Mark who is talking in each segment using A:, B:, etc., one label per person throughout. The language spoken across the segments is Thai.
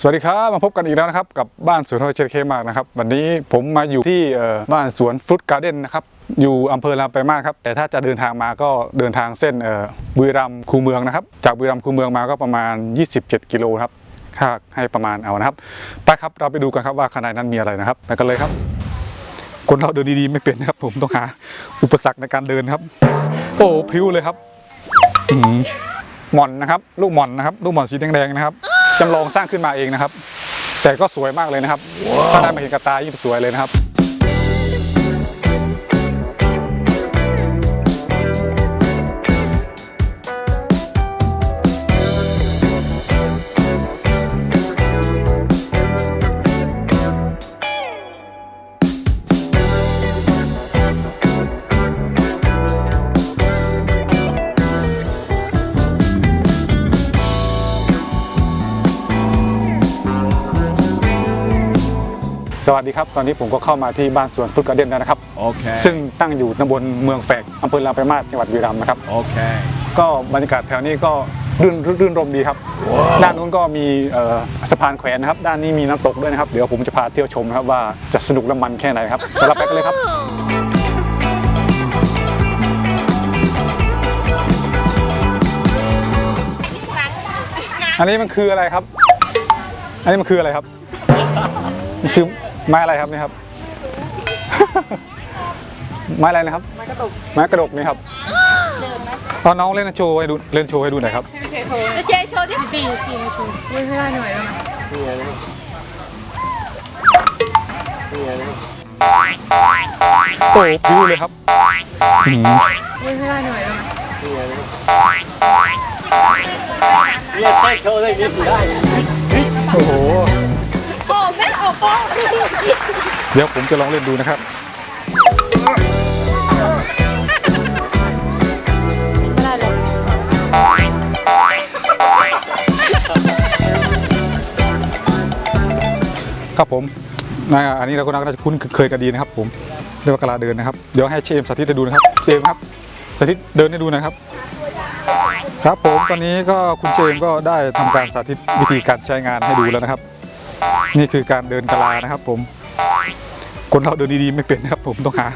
A: สวัสดีครับ มาพบกันอีกแล้วนะครับกับบ้านสวนโฮเชเคมากนะครับวันนี้ผมมาอยู่ที่บ้านสวนฟรุตการ์เด้นนะครับอยู่อำเภอลำไปายมาศครับ แต่ถ้าจะเดินทางมาก็เดินทางเส้นเอ่อบุรีรัมย์คูเมืองนะครับ จากบุรีรัมย์คูเมืองมาก็ประมาณ 27 กิโลครับถ้าให้ประมาณเอานะครับ ไปครับเราไปดูกันครับว่าข้างในนั้นมีอะไรนะครับไปกันเลยครับ คนเราเดินดีๆไม่เป็นนะครับ ผมต้องหาอุปสรรคในการเดินครับ โอ้พิ้วเลยครับหมอนนะครับ ลูกหมอนนะครับ ลูกหมอนสีแดงๆนะครับ จำลองสร้างขึ้นมาเองนะครับ แต่ก็สวยมากเลยนะครับ ถ้าได้มาเห็นกับตายิ่งสวยเลยนะครับ สวัสดีครับ ตอนนี้ผมก็เข้ามาที่บ้านสวนฟรุตการ์เด้นแล้วนะครับ
B: Okay.
A: ซึ่งตั้งอยู่ตำบลเมืองแฝกอำเภอลำไปลายมาศจังหวัดบุรีรัมย์นะครับ
B: Okay.
A: ก็บรรยากาศแถวนี้ก็รื่นรื่นรมดีครับ ด้านนู้นก็มีเอ่อสะพานแขวนนะครับ ด้านนี้มีน้ำตกด้วยนะครับ เดี๋ยวผมจะพาเที่ยวชมนะครับว่าจะสนุกและมันแค่ไหนครับเดี๋ยวเราไปกันเลยครับ อันนี้มันคืออะไรครับ อันนี้มันคืออะไรครับ มันคือ ไม้อะไรครับเนี่ยครับ ไม้อะไรนะครับ ไม้กระดก ไม้กระดกนี่ครับตอนน้องเล่นโชว์ให้ดูเล่นโชว์ให้ดูหน่อยครับ
C: จะเชโชว์ดิปีปีโชว์ไม่ได้หน่อยแล้วนะ
A: โอ้พิ้วเลยครับอื้อหือ
C: ไม่ได้หน่อยแล้วนะ
A: โอ้โห เดี๋ยวผมจะลองเล่นดูนะครับ
C: ไม่ได้เลย
A: ครับผมนะอันนี้เราก็น่าจะคุ้นเคยกันดีนะครับ ผมเรียกว่ากะลาเดินนะครับ เดี๋ยวให้เชมสาธิตให้ดูนะครับเชมครับสาธิตเดินให้ดูนะครับ ครับผมตอนนี้ก็คุณเชมก็ได้ทำการสาธิตวิธีการใช้งานให้ดูแล้วนะครับ นี่คือการเดินกะลานะครับผม คนเราเดินดีๆไม่เป็นนะครับ ผมต้องหา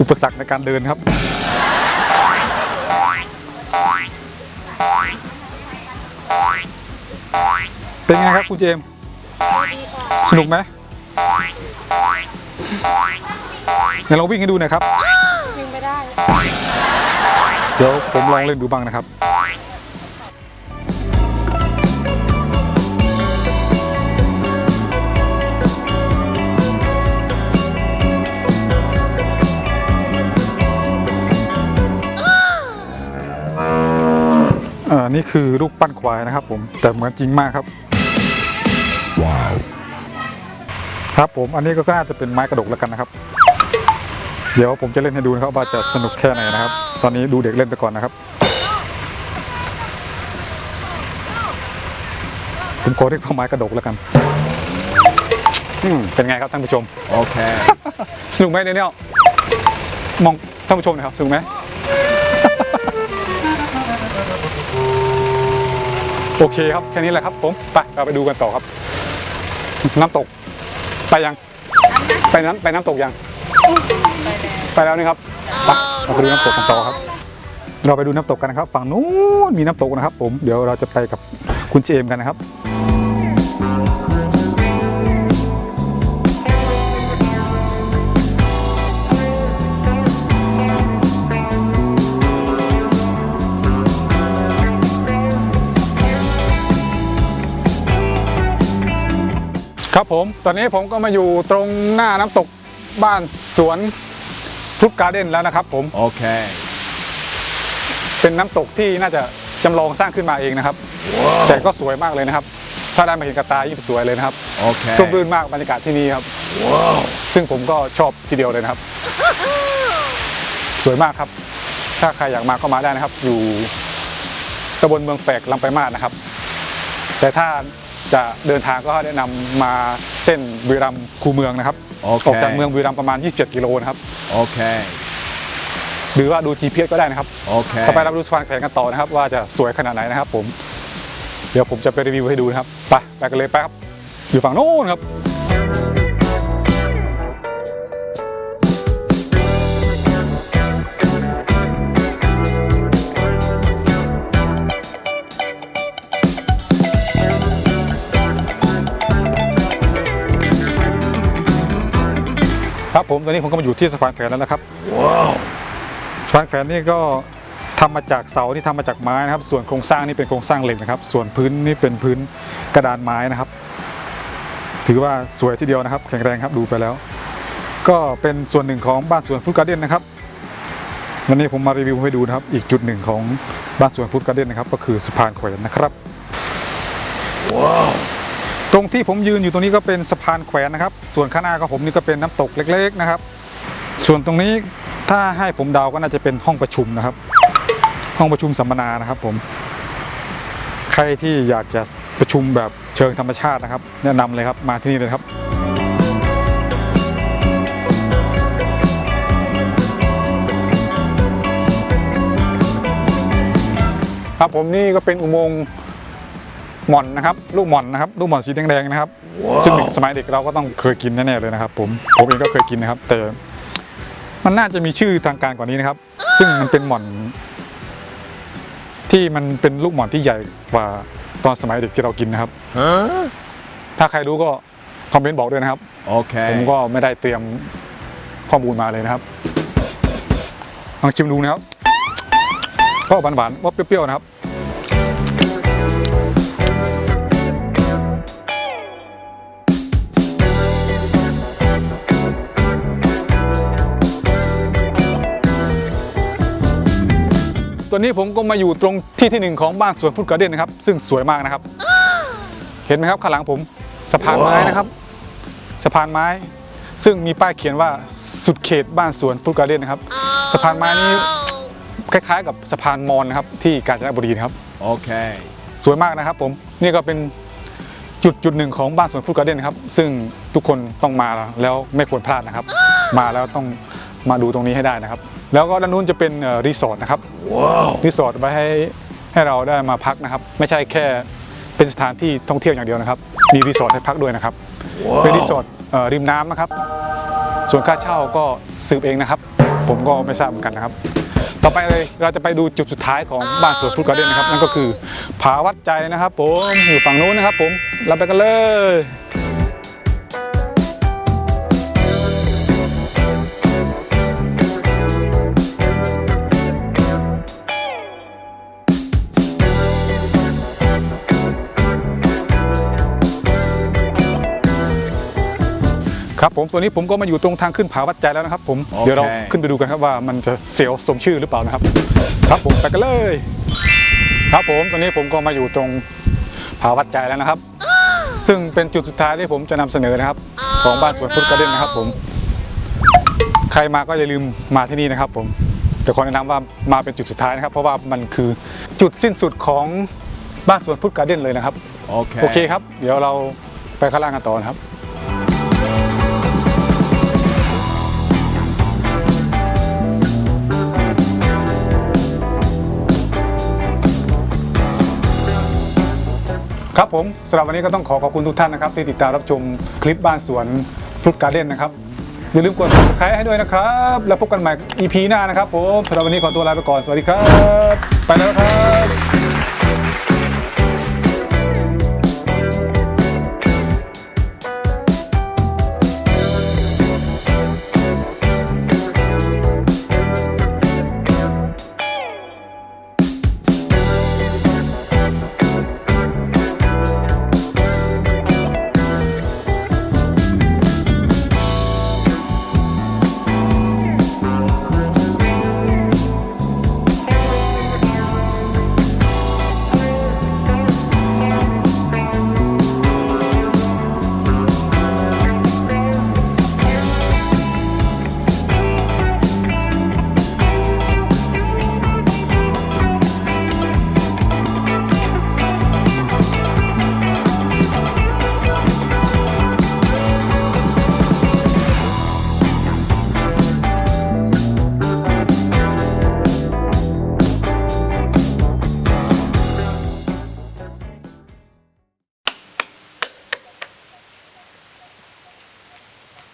A: อุปสรรคในการเดินครับเป็นไงครับคุณเจมส์สนุกไหมเดี๋ยวลองวิ่งให้ดูหน่อยครับ
C: ยิงไม่ได้
A: เดี๋ยวผมลองเล่นดูบ้างนะครับ เอ่อนี่คือรูปปั้นควายนะครับผมแต่เหมือนจริงมากครับ
B: Wow.
A: ครับผมอันนี้ก็น่าจะเป็นไม้กระดกแล้วกันนะครับ เดี๋ยวผมจะเล่นให้ดูนะครับว่าจะสนุกแค่ไหนนะครับ ตอนนี้ดูเด็กเล่นไปก่อนนะครับ ผมขอเรียกว่าไม้กระดกแล้วกันอืมเป็นไงครับท่านผู้ชม
B: Okay.
A: สนุกไหมเนี่ยเนี่ยมองท่านผู้ชมหนะครับสนุกไหม โอเคครับ แค่นี้แหละครับผมไปเราไปดูกันต่อครับ น้ำตก ไปยัง ไปน้ำไปน้ำตกยัง ไปแล้วนี่ครับไปเราไปดูน้ำตกกันต่อครับ เราไปดูน้ำตกกันนะครับ ฝั่งนู้นมีน้ำตกนะครับ ผมเดี๋ยวเราจะไปกับคุณเจมส์กันนะครับ ครับผม ตอนนี้ผมก็มาอยู่ตรงหน้าน้ำตกบ้านสวนฟรุตการ์เด้นแล้วนะครับผม
B: Okay.
A: เป็นน้ำตกที่น่าจะจำลองสร้างขึ้นมาเองนะครับ แต่ก็สวยมากเลยนะครับ ถ้าได้มาเห็นกับตายิ่งสวยเลยนะครับ
B: Okay.
A: ร่มรื่นมากบรรยากาศที่นี่ครับ ซึ่งผมก็ชอบทีเดียวเลยนะครับ สวยมากครับ ถ้าใครอยากมาก็มาได้นะครับ อยู่ตำบลเมืองแฝกลำไปลายมาศนะครับ แต่ถ้า จะเดินทางก็แนะนำมาเส้นบุรีรัมย์คูเมืองนะครับ
B: โอเค
A: ออกจากเมืองบุรีรัมย์ประมาณ 27 กิโลนะครับ
B: Okay.
A: หรือว่าดู GPS ก็ได้นะครับ
B: Okay.
A: ต่อไปเราดูสะพานแขวนกันต่อนะครับ ว่าจะสวยขนาดไหนนะครับผม เดี๋ยวผมจะไปรีวิวให้ดูนะครับ ไปไปกันเลยไปครับ อยู่ฝั่งโน้นครับ ผมตอนนี้ผมก็มาอยู่ที่สะพานแขวนแล้วนะครับสะพานแขวนนี่ก็ทำมาจากเสาที่ทำมาจากไม้นะครับ ส่วนโครงสร้างนี่เป็นโครงสร้างเหล็กนะครับ ส่วนพื้นนี่เป็นพื้นกระดานไม้นะครับ ถือว่าสวยทีเดียวนะครับ แข็งแรงครับดูไปแล้ว ก็เป็นส่วนหนึ่งของบ้านสวนฟุตการ์เด้นนะครับวันนี้ผมมารีวิวให้ดูนะครับ อีกจุดหนึ่งของบ้านสวนฟุตการ์เด้นนะครับ ก็คือสะพานแขวนนะครับ ตรงที่ผมยืนอยู่ตรงนี้ก็เป็นสะพานแขวนนะครับ ส่วนข้างหน้าของผมนี่ก็เป็นน้ำตกเล็ก ๆนะครับ ส่วนตรงนี้ถ้าให้ผมเดาก็น่าจะเป็นห้องประชุมนะครับ ห้องประชุมสัมมนานะครับ ผม ใครที่อยากจะประชุมแบบเชิงธรรมชาตินะครับ แนะนำเลยครับมาที่นี่เลยครับครับผมนี่ก็เป็นอุโมงค์ หม่อนนะครับลูกหม่อนนะครับลูกหม่อนสีแดงๆนะครับ ซึ่งเด็กสมัยเด็กเราก็ต้องเคยกินแน่ๆเลยนะครับ ผมผมเองก็เคยกินนะครับ แต่มันน่าจะมีชื่อทางการกว่านี้นะครับ ซึ่งมันเป็นหม่อน ที่มันเป็นลูกหม่อนที่ใหญ่กว่าตอนสมัยเด็กที่เรากินนะครับ
B: Huh?
A: ถ้าใครรู้ก็คอมเมนต์บอกด้วยนะครับผม
B: Okay.
A: ก็ไม่ได้เตรียมข้อมูลมาเลยนะครับลองชิมดูนะครับก็หวานๆว่าเปรี้ยวๆนะครับ ตัวนี้ผมก็มาอยู่ตรงที่ที่หนึ่งของบ้านสวนฟุตการ์เด้นนะครับ ซึ่งสวยมากนะครับ เห็นไหมครับข้างหลังผมสะพานไม้นะครับ สะพานไม้ ซึ่งมีป้ายเขียนว่าสุดเขตบ้านสวนฟุตการ์เด้นนะครับ สะพานไม้นี้คล้ายๆ กับสะพานมอญนะครับที่กาญจนบุรีนะครับ
B: Okay.
A: สวยมากนะครับผมนี่ก็เป็นจุดจุดหนึ่งของบ้านสวนฟุตการ์เด้นนะครับ ซึ่งทุกคนต้องมาแล้วไม่ควรพลาดนะครับ มาแล้วต้องมาดูตรงนี้ให้ได้นะครับ แล้วก็ด้านนู้นจะเป็นเอ่อรีสอร์ทนะครับ
B: Whoa.
A: รีสอร์ทไว้ให้ให้เราได้มาพักนะครับ ไม่ใช่แค่เป็นสถานที่ท่องเที่ยวอย่างเดียวนะครับ มีรีสอร์ทให้พักด้วยนะครับ เป็นรีสอร์ทเอ่อริมน้ำนะครับ ส่วนค่าเช่าก็สืบเองนะครับ ผมก็ไม่ทราบเหมือนกันนะครับ ต่อไปเลยเราจะไปดูจุดสุดท้ายของบ้านสวนฟุตการ์เด้นนะครับ นั่นก็คือผาวัดใจนะครับ ผมอยู่ฝั่งนู้นนะครับ ผมเราไปกันเลย ครับผมตัวนี้ผมก็มาอยู่ตรงทางขึ้นผาวัดใจแล้วนะครับผม
B: โอเค
A: เดี๋ยวเราขึ้นไปดูกันครับว่ามันจะเสียวสมชื่อหรือเปล่านะครับ ครับผมไปกันเลย ครับผมตอนนี้ผมก็มาอยู่ตรงผาวัดใจแล้วนะครับ ซึ่งเป็นจุดสุดท้ายที่ผมจะนำเสนอนะครับ ของบ้านสวนฟุตการ์เด้นนะครับผม ใครมาก็อย่าลืมมาที่นี่นะครับผมแต่ขอแนะนำว่ามาเป็นจุดสุดท้ายนะครับ เพราะว่ามันคือจุดสิ้นสุดของบ้านสวนฟุตการ์เด้นเลยนะครับ
B: Okay.
A: โอเคครับ เดี๋ยวเราไปข้างล่างกันต่อนะครับ ครับผมสำหรับวันนี้ก็ต้องขอขอบคุณทุกท่านนะครับที่ติดตามรับชมคลิปบ้านสวนฟรุตการ์เด้นนะครับอย่าลืมกด subscribe ให้ด้วยนะครับ แล้วพบกันใหม่ EP หน้านะครับผมสำหรับวันนี้ขอตัวลาไปก่อน สวัสดีครับ ไปแล้วครับ